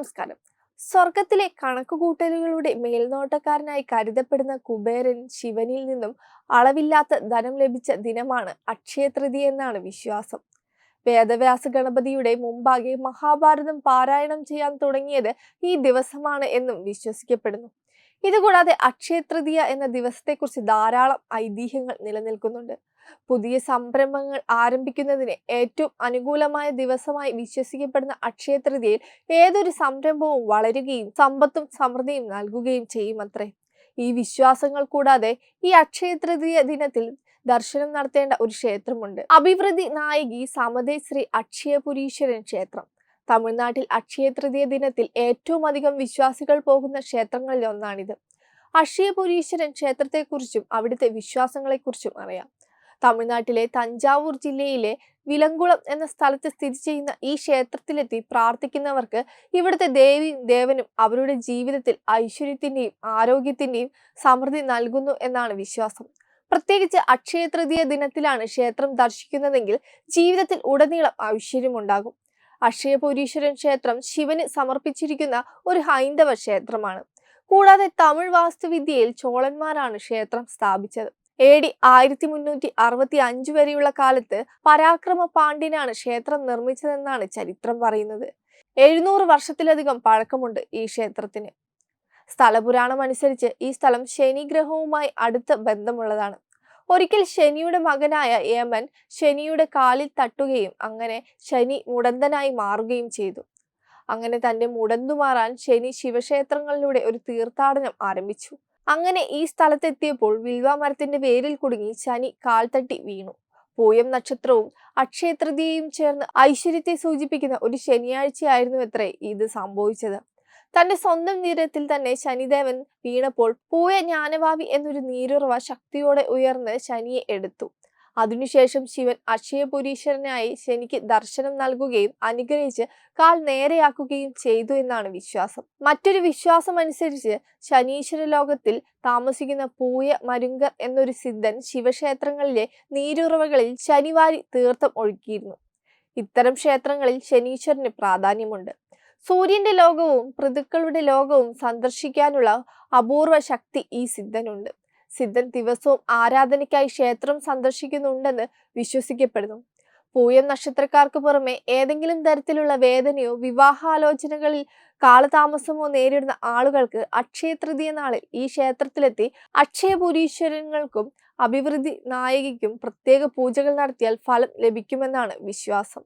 നമസ്കാരം. സ്വർഗത്തിലെ കണക്കുകൂട്ടലുകളുടെ മേൽനോട്ടക്കാരനായി കരുതപ്പെടുന്ന കുബേരൻ ശിവനിൽ നിന്നും അളവില്ലാത്ത ധനം ലഭിച്ച ദിനമാണ് അക്ഷയതൃതി എന്നാണ് വിശ്വാസം. വേദവ്യാസ ഗണപതിയുടെ മുമ്പാകെ മഹാഭാരതം പാരായണം ചെയ്യാൻ തുടങ്ങിയത് ഈ ദിവസമാണ് എന്നും വിശ്വസിക്കപ്പെടുന്നു. ഇതുകൂടാതെ അക്ഷയതൃതിയ എന്ന ദിവസത്തെക്കുറിച്ച് ധാരാളം ഐതിഹ്യങ്ങൾ നിലനിൽക്കുന്നുണ്ട്. പുതിയ സംരംഭങ്ങൾ ആരംഭിക്കുന്നതിന് ഏറ്റവും അനുകൂലമായ ദിവസമായി വിശ്വസിക്കപ്പെടുന്ന അക്ഷയ തൃതീയയിൽ ഏതൊരു സംരംഭവും വളരുകയും സമ്പത്തും സമൃദ്ധിയും നൽകുകയും ചെയ്യുമത്രേ. ഈ വിശ്വാസങ്ങൾ കൂടാതെ ഈ അക്ഷയ തൃതീയ ദിനത്തിൽ ദർശനം നടത്തേണ്ട ഒരു ക്ഷേത്രമുണ്ട്. അഭിവൃദ്ധി നായകി സമതേ ശ്രീ അക്ഷയപുരീശ്വരൻ ക്ഷേത്രം. തമിഴ്നാട്ടിൽ അക്ഷയ തൃതീയ ദിനത്തിൽ ഏറ്റവും അധികം വിശ്വാസികൾ പോകുന്ന ക്ഷേത്രങ്ങളിൽ ഒന്നാണിത്. അക്ഷയപുരീശ്വരൻ ക്ഷേത്രത്തെക്കുറിച്ചും അവിടുത്തെ വിശ്വാസങ്ങളെക്കുറിച്ചും അറിയാം. തമിഴ്നാട്ടിലെ തഞ്ചാവൂർ ജില്ലയിലെ വിലങ്കുളം എന്ന സ്ഥലത്ത് സ്ഥിതി ചെയ്യുന്ന ഈ ക്ഷേത്രത്തിലെത്തി പ്രാർത്ഥിക്കുന്നവർക്ക് ഇവിടുത്തെ ദേവിയും ദേവനും അവരുടെ ജീവിതത്തിൽ ഐശ്വര്യത്തിന്റെയും ആരോഗ്യത്തിന്റെയും സമൃദ്ധി നൽകുന്നു എന്നാണ് വിശ്വാസം. പ്രത്യേകിച്ച് അക്ഷയ തൃതീയ ദിനത്തിലാണ് ക്ഷേത്രം ദർശിക്കുന്നതെങ്കിൽ ജീവിതത്തിൽ ഉടനീളം ഐശ്വര്യമുണ്ടാകും. അക്ഷയപുരീശ്വരൻ ക്ഷേത്രം ശിവന് സമർപ്പിച്ചിരിക്കുന്ന ഒരു ഹൈന്ദവ ക്ഷേത്രമാണ്. കൂടാതെ തമിഴ് വാസ്തുവിദ്യയിൽ ചോളന്മാരാണ് ക്ഷേത്രം സ്ഥാപിച്ചത്. എ ഡി ആയിരത്തി മുന്നൂറ്റി അറുപത്തി അഞ്ച് വരെയുള്ള കാലത്ത് പരാക്രമ പാണ്ഡ്യനാണ് ക്ഷേത്രം നിർമ്മിച്ചതെന്നാണ് ചരിത്രം പറയുന്നത്. എഴുന്നൂറ് വർഷത്തിലധികം പഴക്കമുണ്ട് ഈ ക്ഷേത്രത്തിന്. സ്ഥലപുരാണം അനുസരിച്ച് ഈ സ്ഥലം ശനി ഗ്രഹവുമായി അടുത്ത ബന്ധമുള്ളതാണ്. ഒരിക്കൽ ശനിയുടെ മകനായ യമൻ ശനിയുടെ കാലിൽ തട്ടുകയും അങ്ങനെ ശനി മുടന്തനായി മാറുകയും ചെയ്തു. അങ്ങനെ തന്റെ മുടന്തുമാറാൻ ശനി ശിവക്ഷേത്രങ്ങളിലൂടെ ഒരു തീർത്ഥാടനം ആരംഭിച്ചു. അങ്ങനെ ഈ സ്ഥലത്തെത്തിയപ്പോൾ വിൽവ മരത്തിന്റെ വേരിൽ കുടുങ്ങി ശനി കാൽത്തട്ടി വീണു. പൂയം നക്ഷത്രവും അക്ഷയതൃതിയും ചേർന്ന് ഐശ്വര്യത്തെ സൂചിപ്പിക്കുന്ന ഒരു ശനിയാഴ്ചയായിരുന്നു എത്രേ ഇത് സംഭവിച്ചത്. തന്റെ സ്വന്തം നീരത്തിൽ തന്നെ ശനിദേവൻ വീണപ്പോൾ പൂയ ജ്ഞാനഭാവി എന്നൊരു നീരുറവ ശക്തിയോടെ ഉയർന്ന് ശനിയെ എടുത്തു. അതിനുശേഷം ശിവൻ അക്ഷയപുരീശ്വരനായി ശനിക്ക് ദർശനം നൽകുകയും അനുഗ്രഹിച്ച് കാൽ നേരെയാക്കുകയും ചെയ്തു എന്നാണ് വിശ്വാസം. മറ്റൊരു വിശ്വാസം അനുസരിച്ച് ശനീശ്വര ലോകത്തിൽ താമസിക്കുന്ന പൂയ മരുങ്കർ എന്നൊരു സിദ്ധൻ ശിവക്ഷേത്രങ്ങളിലെ നീരുറവകളിൽ ശനിവാരി തീർത്ഥം ഒഴുക്കിയിരുന്നു. ഇത്തരം ക്ഷേത്രങ്ങളിൽ ശനീശ്വരന് പ്രാധാന്യമുണ്ട്. സൂര്യന്റെ ലോകവും ഋതുക്കളുടെ ലോകവും സന്ദർശിക്കാനുള്ള അപൂർവ ശക്തി ഈ സിദ്ധനുണ്ട്. സിദ്ധൻ ദിവസവും ആരാധനയ്ക്കായി ക്ഷേത്രം സന്ദർശിക്കുന്നുണ്ടെന്ന് വിശ്വസിക്കപ്പെടുന്നു. പൂയം നക്ഷത്രക്കാർക്ക് പുറമെ ഏതെങ്കിലും തരത്തിലുള്ള വേദനയോ വിവാഹാലോചനകളിൽ കാലതാമസമോ നേരിടുന്ന ആളുകൾക്ക് അക്ഷയ തൃതീയ നാളിൽ ഈ ക്ഷേത്രത്തിലെത്തി അക്ഷയപുരീശ്വരങ്ങൾക്കും അഭിവൃദ്ധി നായകിക്കും പ്രത്യേക പൂജകൾ നടത്തിയാൽ ഫലം ലഭിക്കുമെന്നാണ് വിശ്വാസം.